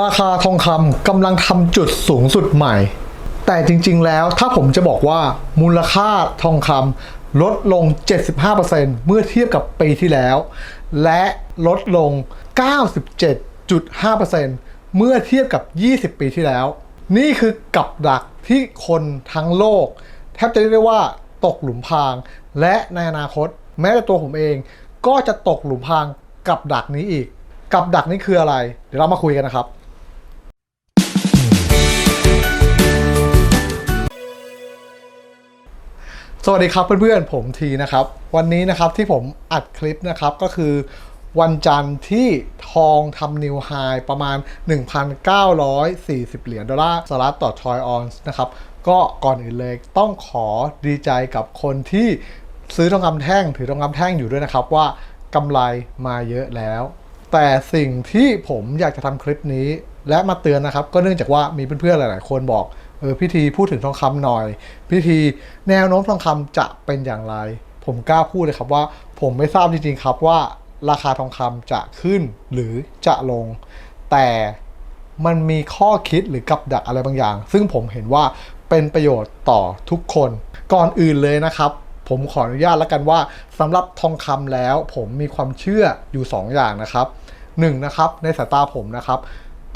ราคาทองคำกำลังทำจุดสูงสุดใหม่ แต่จริง ๆ แล้วถ้าผมจะบอกว่ามูลค่าทองคำลดลง 75%เมื่อเทียบกับปีที่แล้ว และลดลง 97.5%เมื่อเทียบกับ 20 ปีที่แล้ว นี่คือกับดักที่คนทั้งโลก แทบจะเรียกได้ว่าตกหลุมพราง และในอนาคต แม้แต่ตัวผมเองก็จะตกหลุมพรางกับดักนี้อีก กับดักนี้คืออะไร เดี๋ยวเรามาคุยกันนะครับ สวัสดีครับเพื่อนๆผมทีนะครับ วันนี้นะครับที่ผมอัดคลิปนะครับก็คือวันจันทร์ที่ทองทำนิวไฮประมาณ 1,940 เหรียญดอลลาร์สหรัฐต่อทรอยออนซ์นะครับ ก็ก่อนอื่นเลยต้องขอดีใจกับคนที่ซื้อทองคำแท่งถือทองคำแท่งอยู่ด้วยนะครับว่ากำไรมาเยอะแล้ว แต่สิ่งที่ผมอยากจะทำคลิปนี้ และมาเตือนนะครับ ก็เนื่องจากว่ามีเพื่อนๆหลาย ๆ คนบอก เออพิธีพูดถึงทองคำหน่อย พิธีแนวโน้มทองคำจะเป็นอย่างไร ผมกล้าพูดเลยครับว่า ผมไม่ทราบจริงๆครับว่าราคาทองคำจะขึ้นหรือจะลง แต่มันมีข้อคิดหรือกับดักอะไรบางอย่าง ซึ่งผมเห็นว่าเป็นประโยชน์ต่อทุกคน ก่อนอื่นเลยนะครับ ผมขออนุญาตแล้วกันว่าสำหรับทองคำแล้ว ผมมีความเชื่ออยู่ 2 อย่างนะครับหนึ่งนะครับในสายตาผมนะครับ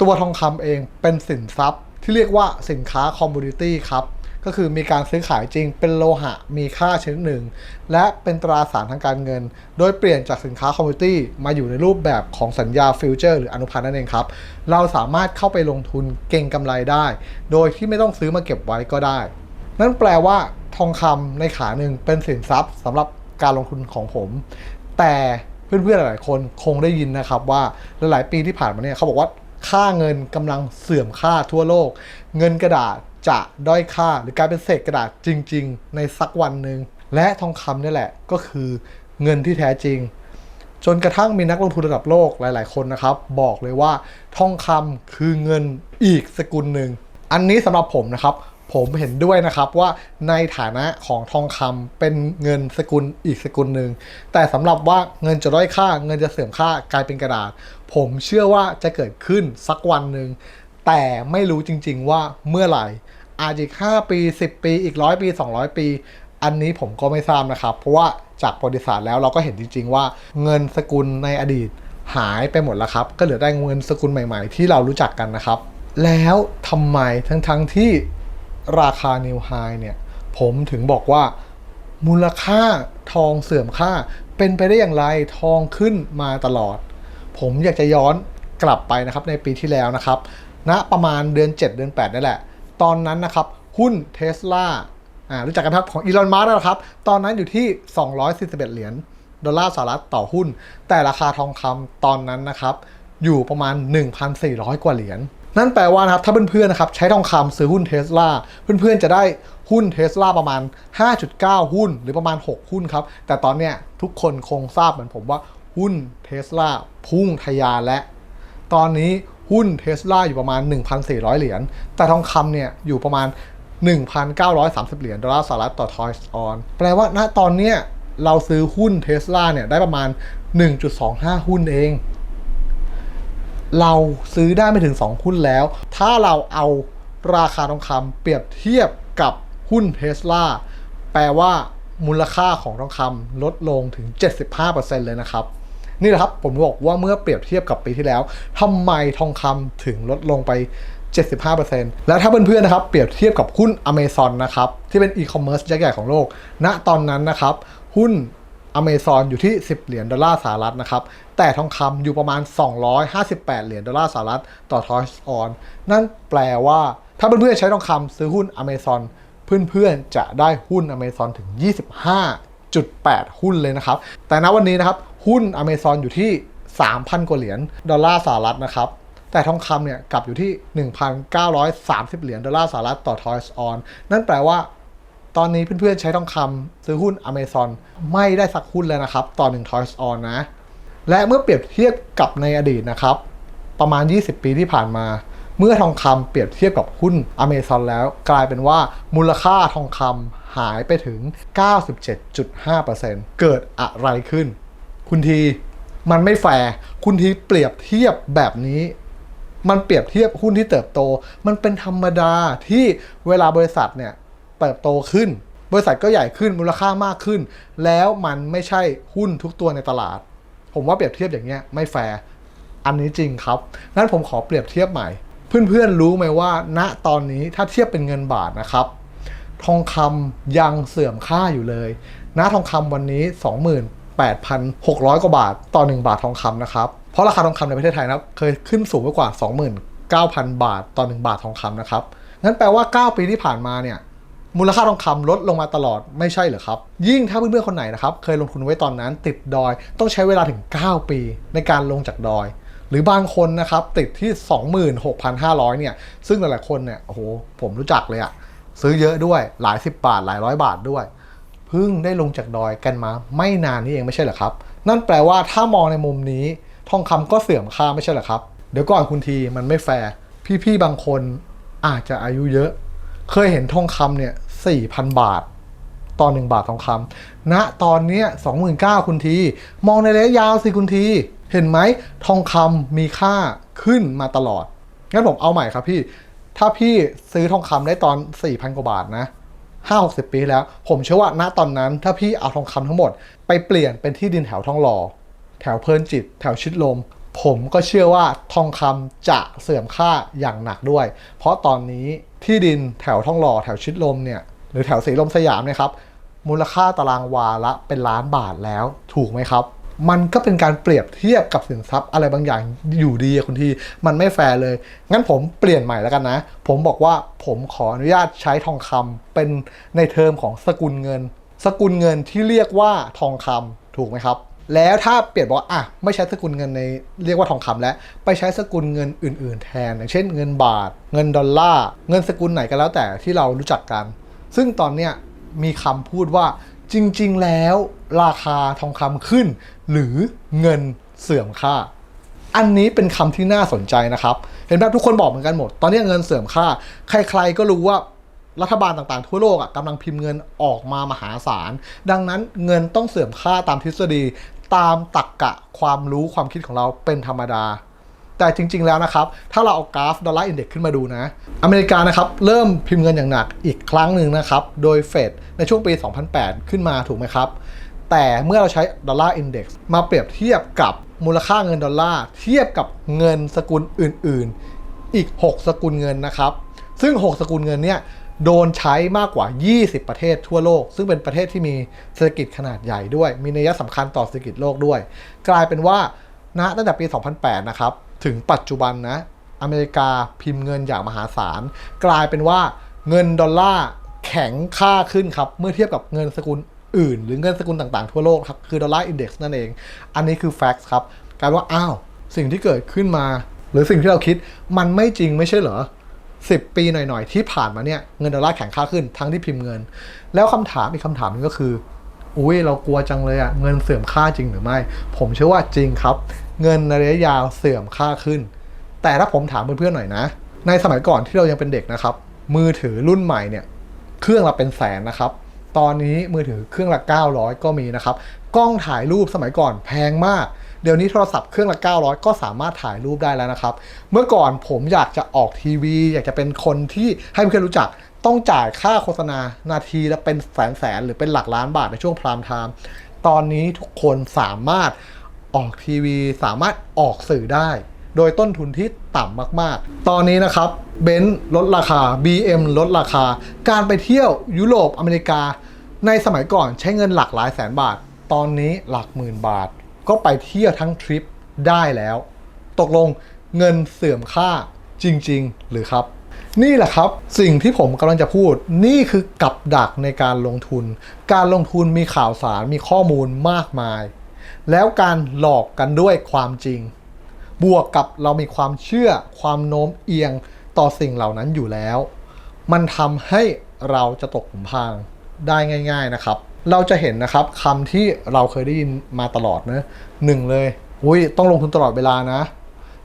ตัวทองคำเองเป็นสินทรัพย์ ที่เรียกว่าสินค้าคอมมูนิตี้ครับก็คือมีการซื้อขายจริงเป็นโลหะมีค่าชนิดหนึ่ง และเป็นตราสารทางการเงิน โดยเปลี่ยนจากสินค้าคอมมูนิตี้มาอยู่ในรูปแบบของสัญญาฟิวเจอร์หรืออนุพันธ์นั่นเองครับ เราสามารถเข้าไปลงทุนเก่งกำไรได้ โดยที่ไม่ต้องซื้อมาเก็บไว้ก็ได้ นั่นแปลว่าทองคำในขาหนึ่งเป็นสินทรัพย์สำหรับการลงทุนของผม แต่เพื่อนๆหลายๆคนคงได้ยินนะครับว่าหลายๆปีที่ผ่านมาเนี่ยเขาบอกว่า ค่าเงินกำลังเสื่อมค่าทั่วโลก เงินกระดาษจะด้อยค่าหรือกลายเป็นเศษกระดาษจริง ๆ ในสักวันหนึ่งและทองคำนี่แหละก็คือเงินที่แท้จริง จนกระทั่งมีนักลงทุนระดับโลกหลาย ๆ คนนะครับ บอกเลยว่าทองคำคือเงินอีกสกุลหนึ่ง อันนี้สำหรับผมนะครับ ผมเห็นด้วยนะครับว่าในฐานะของทองคำเป็นเงินสกุลอีกสกุลหนึ่งแต่สำหรับว่าเงินจะด้อยค่า เงินจะเสื่อมค่ากลายเป็นกระดาษ ผมเชื่อว่าจะเกิดขึ้นสักวันหนึ่งแต่ไม่รู้จริง ๆ ว่าเมื่อไหร่อาจอีก5ปี 10 ปีอีกร้อยปี 200 ปี อันนี้ผมก็ไม่ทราบนะครับ เพราะว่าจากประวัติศาสตร์แล้วเราก็เห็นจริง ๆ ว่าเงินสกุลในอดีตหายไปหมดแล้วครับ ก็เหลือได้เงินสกุลใหม่ ๆ ที่เรารู้จักกันนะครับ แล้วทำไมทั้งๆที่ ราคานิวไฮเนี่ย ผมถึงบอกว่ามูลค่าทองเสื่อมค่าเป็นไปได้อย่างไรทองขึ้นมาตลอด ผมอยากจะย้อนกลับไปนะครับในปีที่แล้วนะครับณนะประมาณเดือน 7 เดือน8นั่นแหละ ตอนนั้นนะครับ หุ้นเทสลาอ่ารู้จักกันครับของอีลอน มัสก์นะครับ ตอนนั้นอยู่ที่ 241 เหรียญดอลลาร์สหรัฐต่อหุ้น แต่ราคาทองคำตอนนั้นนะครับ อยู่ประมาณ 1,400 กว่าเหรียญ นั่นแปลว่านะครับถ้าเพื่อนๆนะครับใช้ทองคำซื้อหุ้นเทสลาเพื่อนๆจะได้หุ้นเทสลาประมาณ 5.9 หุ้น หรือประมาณ 6 หุ้นครับ แต่ตอนเนี้ยทุกคนคงทราบเหมือนผมว่าหุ้นเทสลาพุ่งทะยานและ ตอนนี้หุ้นเทสลาอยู่ประมาณ 1,400 เหรียญ แต่ทองคำเนี่ยอยู่ประมาณ 1,930 เหรียญดอลลาร์สหรัฐต่อทอยส์ออน แปลว่าณตอนเนี้ยเราซื้อหุ้นเทสลาเนี่ยได้ประมาณ 1.25 หุ้นเอง เราซื้อได้ไม่ถึง 2 หุ้นแล้ว ถ้าเราเอาราคาทองคำเปรียบเทียบกับหุ้นเทสลาแปลว่ามูลค่าของทองคำลดลงถึง 75%เลยนะครับ นี่แหละครับผมบอกว่าเมื่อเปรียบเทียบกับปีที่แล้วทำไมทองคำถึงลดลงไป 75%แล้วถ้าเพื่อนๆนะครับ เปรียบเทียบกับหุ้น Amazon นะครับ ที่เป็นอีคอมเมิร์ซยักษ์ใหญ่ของโลก ณตอนนั้นนะครับ หุ้น Amazon อยู่ที่ 10 เหรียญดอลลาร์สหรัฐนะครับ แต่ทองคำอยู่ประมาณ 258 เหรียญดอลลาร์สหรัฐต่อทอยส์ออน นั่นแปลว่าถ้าเพื่อนๆใช้ทองคำซื้อหุ้น Amazon เพื่อนๆจะได้หุ้น Amazon ถึง 25.8 หุ้นเลยนะครับ แต่ณวันนี้นะครับ หุ้น Amazon อยู่ที่ 3,000 กว่าเหรียญดอลลาร์สหรัฐนะครับแต่ทองคำเนี่ยกลับอยู่ที่ 1,930 เหรียญดอลลาร์สหรัฐต่อทอยส์ออน นั่นแปลว่า ตอนนี้เพื่อนๆใช้ทองคำซื้อหุ้น Amazon ไม่ได้สักหุ้นเลยนะครับ ต่อ1 Toys on นะ และเมื่อเปรียบเทียบกับในอดีตนะครับ ประมาณ 20 ปีที่ผ่านมา เมื่อทองคำเปรียบเทียบกับหุ้น Amazon แล้ว กลายเป็นว่ามูลค่าทองคำหายไปถึง 97.5%เกิดอะไรขึ้น คุณทีมันไม่แฟร์คุณทีเปรียบเทียบแบบนี้มันเปรียบเทียบหุ้นที่เติบโต มันเป็นธรรมดาที่เวลาบริษัทเนี่ย เติบโตขึ้น บริษัทก็ใหญ่ขึ้นมูลค่ามากขึ้น แล้วมันไม่ใช่หุ้นทุกตัวในตลาด ผมว่าเปรียบเทียบอย่างเงี้ยไม่แฟร์อันนี้จริงครับงั้นผมขอเปรียบเทียบใหม่ เพื่อนๆรู้ไหมว่า ณตอนนี้ถ้าเทียบเป็นเงินบาทนะครับ ทองคำยังเสื่อมค่าอยู่เลยณทองคำวันนี้ 28,600 กว่าบาทต่อ 1 บาททองคำนะครับ เพราะราคาทองคำในประเทศไทยนะครับเคยขึ้นสูงไปกว่า 29,000 บาทต่อ 1 บาททองคำนะครับ งั้นแปลว่า 9 ปีที่ผ่านมาเนี่ย มูลค่าทองคำลดลงมาตลอดไม่ใช่เหรอครับ ยิ่งถ้าเพื่อนๆคนไหนนะครับ เคยลงทุนไว้ตอนนั้นติดดอย ต้องใช้เวลาถึง 9 ปี ในการลงจากดอย หรือบางคนนะครับติดที่ 26,500 เนี่ย ซึ่งหลายๆคนเนี่ยโอ้โหผมรู้จักเลยอะซื้อเยอะด้วยหลายสิบบาท หลายร้อยบาทด้วยเพิ่งได้ลงจากดอยกันมาไม่นานนี้เองไม่ใช่เหรอครับ นั่นแปลว่าถ้ามองในมุมนี้ทองคำก็เสื่อมค่าไม่ใช่เหรอครับ เดี๋ยวก่อนคุณทีมันไม่แฟร์พี่ๆบางคนอาจจะอายุเยอะ เคยเห็นทองคำเนี่ย4,000บาท ต่อหนึ่งบาททองคำณตอนเนี้สองหมื่นเก้าคุณที มองในระยะยาวสิคุณที เห็นไหมทองคำมีค่าขึ้นมาตลอด งั้นผมเอาใหม่ครับพี่ ถ้าพี่ซื้อทองคำได้ตอน4,000กว่าบาทนะห้าหกสิบปีแล้ว ผมเชื่อว่าณตอนนั้น ถ้าพี่เอาทองคำทั้งหมด ไปเปลี่ยนเป็นที่ดินแถวทองหล่อแถวเพลินจิต แถวชิดลม ผมก็เชื่อว่าทองคำจะเสื่อมค่าอย่างหนักด้วย เพราะตอนนี้ ที่ดินแถวท่องหล่อแถวชิดลมเนี่ยหรือแถวสีลมสยามเนะครับมูลค่าตารางวาละเป็นล้านบาทแล้วถูกไหมครับ มันก็เป็นการเปรียบเทียบกับสินทรัพย์อะไรบางอย่างอยู่ดีคุณทีมันไม่แฟร์เลย งั้นผมเปลี่ยนใหม่แล้วกันนะ ผมบอกว่าผมขออนุญาตใช้ทองคำเป็นในเทอมของสกุลเงิน สกุลเงินที่เรียกว่าทองคำถูกไหมครับ แล้วถ้าเปลี่ยนบอกว่าอะไม่ใช้สกุลเงินในเรียกว่าทองคำแล้ว ไปใช้สกุลเงินอื่น ๆ แทน อย่างเช่นเงินบาท เงินดอลลาร์เงินสกุลไหนก็แล้วแต่ที่เรารู้จักกัน ซึ่งตอนเนี้ยมีคำพูดว่าจริง ๆ แล้วราคาทองคำขึ้น หรือเงินเสื่อมค่า อันนี้เป็นคำที่น่าสนใจนะครับ เห็นไหมทุกคนบอกเหมือนกันหมด ตอนนี้เงินเสื่อมค่า ใคร ๆ ก็รู้ว่ารัฐบาลต่างๆ ทั่วโลกอะกำลังพิมพ์เงินออกมามหาศาล ดังนั้นเงินต้องเสื่อมค่าตามทฤษฎี ตามตรรกกะความรู้ความคิดของเราเป็นธรรมดา แต่จริง ๆ แล้วนะครับ ถ้าเราเอากราฟดอลลาร์อินเด็กซ์ขึ้นมาดูนะ อเมริกานะครับ เริ่มพิมพ์เงินอย่างหนักอีกครั้งหนึ่งนะครับ โดยเฟดในช่วงปี 2008 ขึ้นมาถูกไหมครับ แต่เมื่อเราใช้ดอลลาร์อินเด็กซ์มาเปรียบเทียบกับมูลค่าเงินดอลลาร์เทียบกับเงินสกุลอื่น ๆ อีก 6 สกุลเงินนะครับ ซึ่ง 6 สกุลเงินเนี่ย โดนใช้มากกว่า 20 ประเทศทั่วโลก ซึ่งเป็นประเทศที่มีเศรษฐกิจขนาดใหญ่ด้วย มีนัยสำคัญต่อเศรษฐกิจโลกด้วย กลายเป็นว่าณตั้งแต่ปี 2008 นะครับ ถึงปัจจุบันนะ อเมริกาพิมพ์เงินอย่างมหาศาล กลายเป็นว่าเงินดอลลาร์แข็งค่าขึ้นครับ เมื่อเทียบกับเงินสกุลอื่น หรือเงินสกุลต่างๆทั่วโลกครับ คือดอลลาร์อินเด็กซ์นั่นเอง อันนี้คือแฟกต์ครับ กลายว่า อ้าว สิ่งที่เกิดขึ้นมา หรือสิ่งที่เราคิด มันไม่จริงไม่ใช่เหรอ สิบปีหน่อยๆ ที่ผ่านมาเนี่ยเงินดอลลาร์แข็งค่าขึ้นทั้งที่พิมพ์เงิน แล้วคำถามอีกคำถามหนึงก็คืออุ้ยเรากลัวจังเลยอะเงินเสื่อมค่าจริงหรือไม่ ผมเชื่อว่าจริงครับ เงินในระยะยาวเสื่อมค่าขึ้น แต่ถ้าผมถามเพื่อนๆหน่อยนะ ในสมัยก่อนที่เรายังเป็นเด็กนะครับ มือถือรุ่นใหม่เนี่ยเครื่องละเป็นแสนนะครับ ตอนนี้มือถือเครื่องละ 900 ก็มีนะครับ กล้องถ่ายรูปสมัยก่อนแพงมาก เดี๋ยวนี้โทรศัพท์เครื่องละ 900 ก็สามารถถ่ายรูปได้แล้วนะครับ เมื่อก่อนผมอยากจะออกทีวี อยากจะเป็นคนที่ให้เพื่อนรู้จักต้องจ่ายค่าโฆษณานาทีละเป็นแสนแสนหรือเป็นหลักล้านบาทในช่วงพรามไทม์ตอนนี้ทุกคนสามารถออกทีวี สามารถออกสื่อได้ โดยต้นทุนที่ต่ำมากๆ ตอนนี้นะครับเบนซ์ลดราคา BM ลดราคา การไปเที่ยวยุโรปอเมริกา ในสมัยก่อนใช้เงินหลักหลายแสนบาท ตอนนี้หลักหมื่นบาท ก็ไปเที่ยวทั้งทริปได้แล้ว ตกลงเงินเสื่อมค่าจริง ๆ หรือครับ นี่แหละครับสิ่งที่ผมกำลังจะพูด นี่คือกับดักในการลงทุน การลงทุนมีข่าวสารมีข้อมูลมากมาย แล้วการหลอกกันด้วยความจริง บวกกับเรามีความเชื่อความโน้มเอียงต่อสิ่งเหล่านั้นอยู่แล้ว มันทำให้เราจะตกหลุมพรางได้ง่าย ๆนะครับ เราจะเห็นนะครับคำที่เราเคยได้ยินมาตลอดนะหนึ่งเลย อุ้ยต้องลงทุนตลอดเวลานะ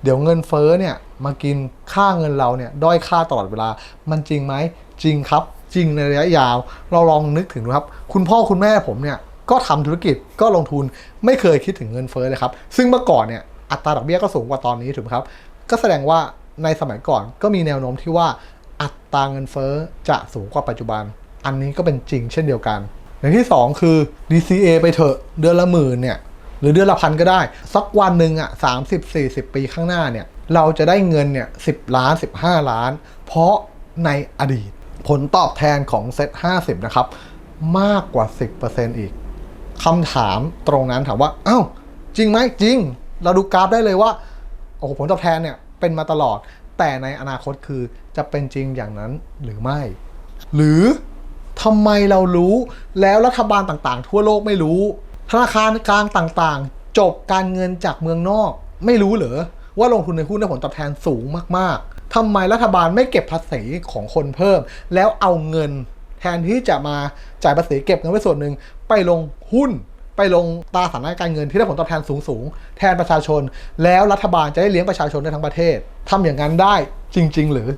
เดี๋ยวเงินเฟ้อเนี่ยมากินค่าเงินเราเนี่ยด้อยค่าตลอดเวลา มันจริงไหมจริงครับ จริงในระยะยาว เราลองนึกถึงดูครับ คุณพ่อคุณแม่ผมเนี่ยก็ทำธุรกิจก็ลงทุนไม่เคยคิดถึงเงินเฟ้อเลยครับ ซึ่งเมื่อก่อนเนี่ยอัตราดอกเบี้ยก็สูงกว่าตอนนี้ถูกไหมครับ ก็แสดงว่าในสมัยก่อนก็มีแนวโน้มที่ว่าอัตราเงินเฟ้อจะสูงกว่าปัจจุบัน อันนี้ก็เป็นจริงเช่นเดียวกัน อย่างที่ 2 คือ DCA ไปเถอะเดือนละหมื่นเนี่ยหรือเดือนละพันก็ได้ สักวันหนึ่งอะสามสิบสี่สิบปีข้างหน้าเนี่ยเราจะได้เงินเนี่ยสิบล้านสิบห้าล้าน เพราะในอดีตผลตอบแทนของเซ็ตห้าสิบนะครับ มากกว่า 10%อีกคำถามตรงนั้นถามว่าเอ้าจริงไหมจริง เราดูกราฟได้เลยว่าโอ้โหผลตอบแทนเนี่ยเป็นมาตลอด แต่ในอนาคตคือจะเป็นจริงอย่างนั้นหรือไม่ หรือ ทำไมเรารู้ แล้วรัฐบาลต่างๆ ทั่วโลกไม่รู้ ธนาคารกลางต่างๆ จบการเงินจากเมืองนอก ไม่รู้เหรอว่าลงทุนในหุ้นได้ผลตอบแทนสูงมากๆทำไมรัฐบาลไม่เก็บภาษีของคนเพิ่ม แล้วเอาเงิน แทนที่จะมาจ่ายภาษีเก็บเงินไว้ส่วนหนึ่งไปลงหุ้นไปลงตราสารหการเงินที่ได้ผลตอบแทนสูงๆ แทนประชาชน แล้วรัฐบาลจะได้เลี้ยงประชาชนได้ทั้งประเทศทำอย่างนั้นได้จริง ๆ หรือ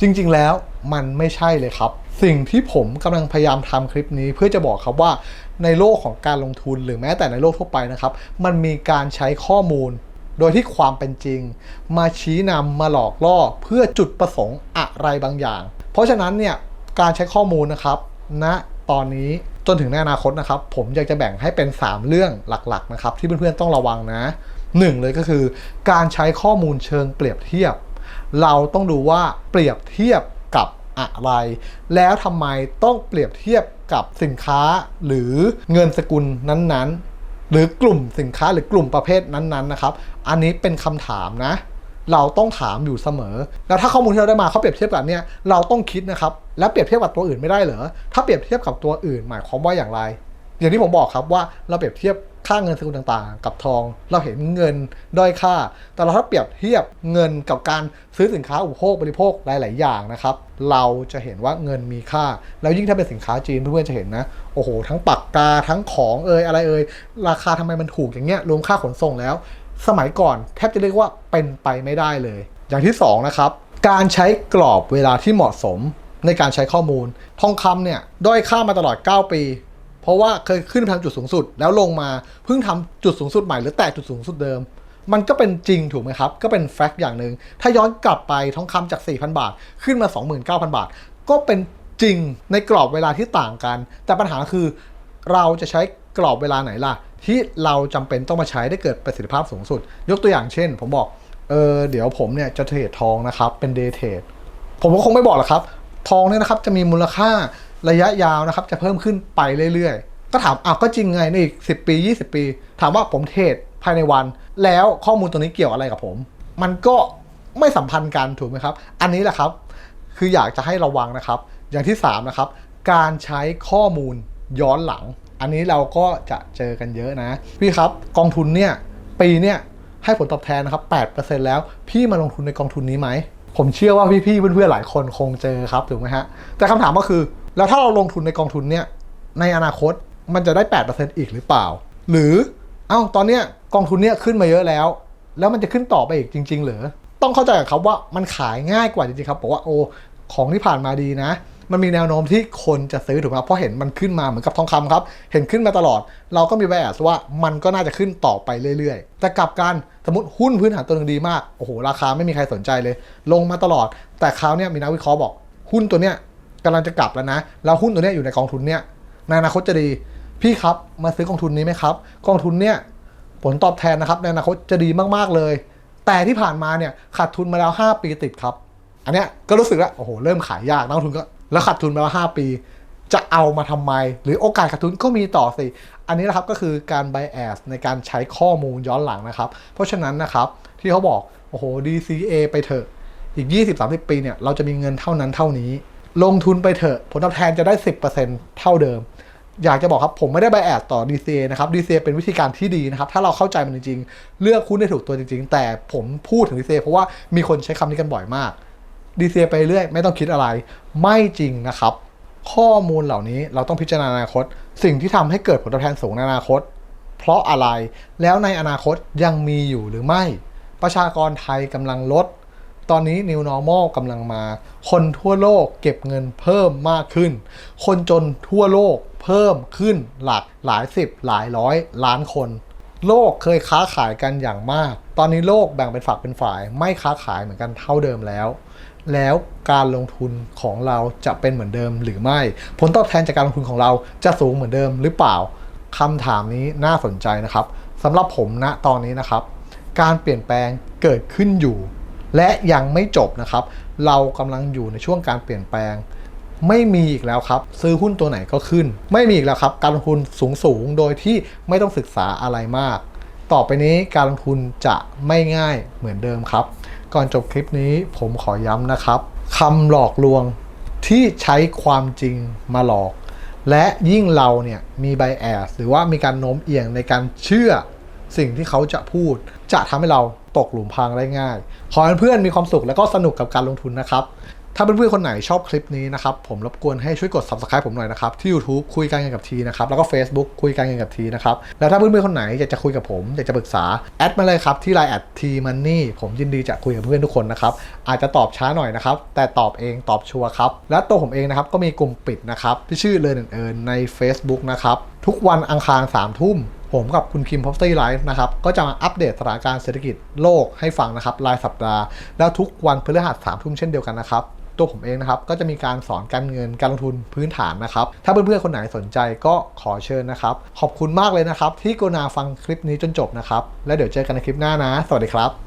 จริง ๆ แล้วมันไม่ใช่เลยครับ สิ่งที่ผมกำลังพยายามทำคลิปนี้ เพื่อจะบอกครับว่าในโลกของการลงทุนหรือแม้แต่ในโลกทั่วไปนะครับ มันมีการใช้ข้อมูล โดยที่ความเป็นจริง มาชี้นำมาหลอกล่อเพื่อจุดประสงค์อะไรบางอย่าง เพราะฉะนั้นเนี่ยการใช้ข้อมูลนะครับณตอนนี้จนถึงในอนาคตนะครับ ผมอยากจะแบ่งให้เป็น 3 เรื่องหลักๆนะครับที่เพื่อนๆต้องระวังนะหนึ่งเลยก็คือ การใช้ข้อมูลเชิงเปรียบเทียบ เราต้องดูว่าเปรียบเทียบกับอะไร แล้วทำไมต้องเปรียบเทียบกับสินค้าหรือเงินสกุลนั้นๆ หรือกลุ่มสินค้าหรือกลุ่มประเภทนั้นๆนะครับ อันนี้เป็นคำถามนะ เราต้องถามอยู่เสมอ แล้วถ้าข้อมูลที่เราได้มาเขาเปรียบเทียบกันเนี่ยเราต้องคิดนะครับ แล้วเปรียบเทียบกับตัวอื่นไม่ได้เหรอ ถ้าเปรียบเทียบกับตัวอื่น หมายความว่าอย่างไร อย่างที่ผมบอกครับว่าเราเปรียบเทียบ ค่าเงินสกุลต่างๆ กับทอง เราเห็นเงินด้อยค่า แต่เราถ้าเปรียบเทียบเงินกับการซื้อสินค้าอุปโภคบริโภคหลาย ๆ อย่างนะครับ เราจะเห็นว่าเงินมีค่า แล้วยิ่งถ้าเป็นสินค้าจีนเพื่อนๆจะเห็นนะ โอ้โห ทั้งปากกา ทั้งของเอ่ยอะไรเอ่ย ราคาทำไมมันถูกอย่างเงี้ย รวมค่าขนส่งแล้ว สมัยก่อนแทบจะเรียกว่าเป็นไปไม่ได้เลย อย่างที่สองนะครับ การใช้กรอบเวลาที่เหมาะสมในการใช้ข้อมูล ทองคำเนี่ยด้อยค่ามาตลอด 9 ปี เพราะว่าเคยขึ้นไปทำจุดสูงสุด แล้วลงมาเพิ่งทำจุดสูงสุดใหม่หรือแตะจุดสูงสุดเดิม มันก็เป็นจริงถูกไหมครับ ก็เป็นแฟกต์อย่างหนึ่งถ้าย้อนกลับไปทองคำจาก 4,000 บาท ขึ้นมา 29,000 บาท ก็เป็นจริงในกรอบเวลาที่ต่างกัน แต่ปัญหาคือเราจะใช้กรอบเวลาไหนล่ะ ที่เราจำเป็นต้องมาใช้ได้เกิดประสิทธิภาพสูงสุด ยกตัวอย่างเช่น ผมบอกเออเดี๋ยวผมเนี่ยจะเทรดทองนะครับเป็นเดย์เทรดผมก็คงไม่บอกหรอกครับ ทองเนี่ยนะครับจะมีมูลค่า ระยะยาวนะครับ จะเพิ่มขึ้นไปเรื่อยๆ ก็ถามอ้าวก็จริงไงในอีก 10 ปี 20 ปี ถามว่าผมเทรดภายในวัน แล้วข้อมูลตัวนี้เกี่ยวอะไรกับผม มันก็ไม่สัมพันธ์กันถูกไหมครับ อันนี้แหละครับ คืออยากจะให้ระวังนะครับ อย่างที่ 3 นะครับ การใช้ข้อมูลย้อนหลัง อันนี้เราก็จะเจอกันเยอะนะ พี่ครับกองทุนเนี่ยปีเนี่ยให้ผลตอบแทนนะครับ 8%แล้วพี่มาลงทุนในกองทุนนี้ไหม ผมเชื่อว่าพี่ๆเพื่อนๆหลายคนคงเจอครับถูกไหมฮะ แต่คำถามก็คือ แล้วถ้าเราลงทุนในกองทุนเนี่ยในอนาคตมันจะได้ 8%อีกหรือเปล่า หรือเอ้าตอนเนี้ยกองทุนเนี่ยขึ้นมาเยอะแล้ว แล้วมันจะขึ้นต่อไปอีกจริง ๆ หรือ ต้องเข้าใจกับครับว่ามันขายง่ายกว่าจริงๆครับบอกว่าโอ้ของที่ผ่านมาดีนะ มันมีแนวโน้มที่คนจะซื้อถูกไหมเพราะเห็นมันขึ้นมาเหมือนกับทองคำครับ เห็นขึ้นมาตลอด เราก็มีแวร์ว่ามันก็น่าจะขึ้นต่อไปเรื่อยๆ แต่กลับกันสมมติหุ้นพื้นฐานตัวหนึงดีมาก โอ้โหราคาไม่มีใครสนใจเลย ลงมาตลอด แต่คราวนี้มีนักวิเคราะห์บอก หุ้นตัวเนี้ย กำลังจะกลับแล้วนะแล้วหุ้นตัวนี้อยู่ในกองทุนเนี้ยในอนาคตจะดี พี่ครับมาซื้อกองทุนนี้ไหมครับ กองทุนเนี้ยผลตอบแทนนะครับในอนาคตจะดีมากๆเลย แต่ที่ผ่านมาเนี่ยขาดทุนมาแล้ว 5 ปีติดครับ อันเนี้ยก็รู้สึกว่าโอ้โหเริ่มขายยากนักลงทุนก็แล้วขาดทุนมาแล้ว 5 ปี จะเอามาทำไม หรือโอกาสขาดทุนก็มีต่อสิ อันนี้นะครับก็คือการ bias ในการใช้ข้อมูลย้อนหลังนะครับ เพราะฉะนั้นนะครับที่เขาบอกโอ้โห DCA ไปเถอะอีก 20-30 ปีเนี่ยเราจะมีเงินเท่านั้นเท่านี้ ลงทุนไปเถอะ ผลตอบแทนจะได้ 10%เท่าเดิม อยากจะบอกครับ ผมไม่ได้ bias ต่อ DCA นะครับ DCA เป็นวิธีการที่ดีนะครับ ถ้าเราเข้าใจมันจริง ๆ เลือกหุ้นได้ถูกตัวจริง ๆ แต่ผมพูดถึง DCA เพราะว่ามีคนใช้คำนี้กันบ่อยมาก DCA ไปเรื่อยไม่ต้องคิดอะไร ไม่จริงนะครับ ข้อมูลเหล่านี้เราต้องพิจารณาอนาคต สิ่งที่ทำให้เกิดผลตอบแทนสูงในอนาคต เพราะอะไรแล้วในอนาคตยังมีอยู่หรือไม่ ประชากรไทยกำลังลด ตอนนี้ New Normal กำลังมา คนทั่วโลกเก็บเงินเพิ่มมากขึ้น คนจนทั่วโลกเพิ่มขึ้นหลักหลายสิบหลายร้อยล้านคน โลกเคยค้าขายกันอย่างมาก ตอนนี้โลกแบ่งเป็นฝักเป็นฝ่าย ไม่ค้าขายเหมือนกันเท่าเดิมแล้ว แล้วการลงทุนของเราจะเป็นเหมือนเดิมหรือไม่ ผลตอบแทนจากการลงทุนของเราจะสูงเหมือนเดิมหรือเปล่าคำถามนี้น่าสนใจนะครับสำหรับผมณตอนนี้นะครับ การเปลี่ยนแปลงเกิดขึ้นอยู่ และยังไม่จบนะครับ เรากำลังอยู่ในช่วงการเปลี่ยนแปลง ไม่มีอีกแล้วครับ ซื้อหุ้นตัวไหนก็ขึ้น ไม่มีอีกแล้วครับ การลงทุนสูงสูงๆโดยที่ไม่ต้องศึกษาอะไรมาก ต่อไปนี้การลงทุนจะไม่ง่ายเหมือนเดิมครับ ก่อนจบคลิปนี้ผมขอย้ำนะครับคำหลอกลวงที่ใช้ความจริงมาหลอก และยิ่งเราเนี่ยมีไบแอสหรือว่ามีการโน้มเอียงในการเชื่อสิ่งที่เขาจะพูด จะทำให้เรา ตกหลุมพรางได้ง่าย ขอให้เพื่อนมีความสุขและก็สนุกกับการลงทุนนะครับ ถ้าเพื่อนๆคนไหนชอบคลิปนี้นะครับ ผมรบกวนให้ช่วยกด subscribe ผมหน่อยนะครับ ที่ YouTube คุยกันเงินกับทีนะครับ แล้วก็ Facebook คุยกันเงินกับทีนะครับ แล้วถ้าเพื่อนๆคนไหนอยากจะคุยกับผม อยากจะปรึกษา แอดมาเลยครับที่ Line แอดทีมันนี่ผมยินดีจะคุยกับเพื่อนทุกคนนะครับ อาจจะตอบช้าหน่อยนะครับ แต่ตอบเองตอบชัวร์ครับ และตัวผมเองนะครับก็มีกลุ่มปิดนะครับที่ชื่อเลยเอิญใน Facebook นะครับทุกวันอังคาร3ามทุ่ม ผมกับคุณคิมพอ p ตี้ไลฟ์นะครับ ก็จะมาอัปเดตสถานการณ์เศรษฐกิจโลกให้ฟังนะครับรายสัปดาห์ แล้วทุกวันพฤหัสสามทุ่มเช่นเดียวกันนะครับ ตัวผมเองนะครับ ก็จะมีการสอนการเงินการลงทุนพื้นฐานนะครับ ถ้าเพื่อนๆคนไหนสนใจก็ขอเชิญนะครับ ขอบคุณมากเลยนะครับ ที่กรุณาฟังคลิปนี้จนจบนะครับ แล้วเดี๋ยวเจอกันในคลิปหน้านะ สวัสดีครับ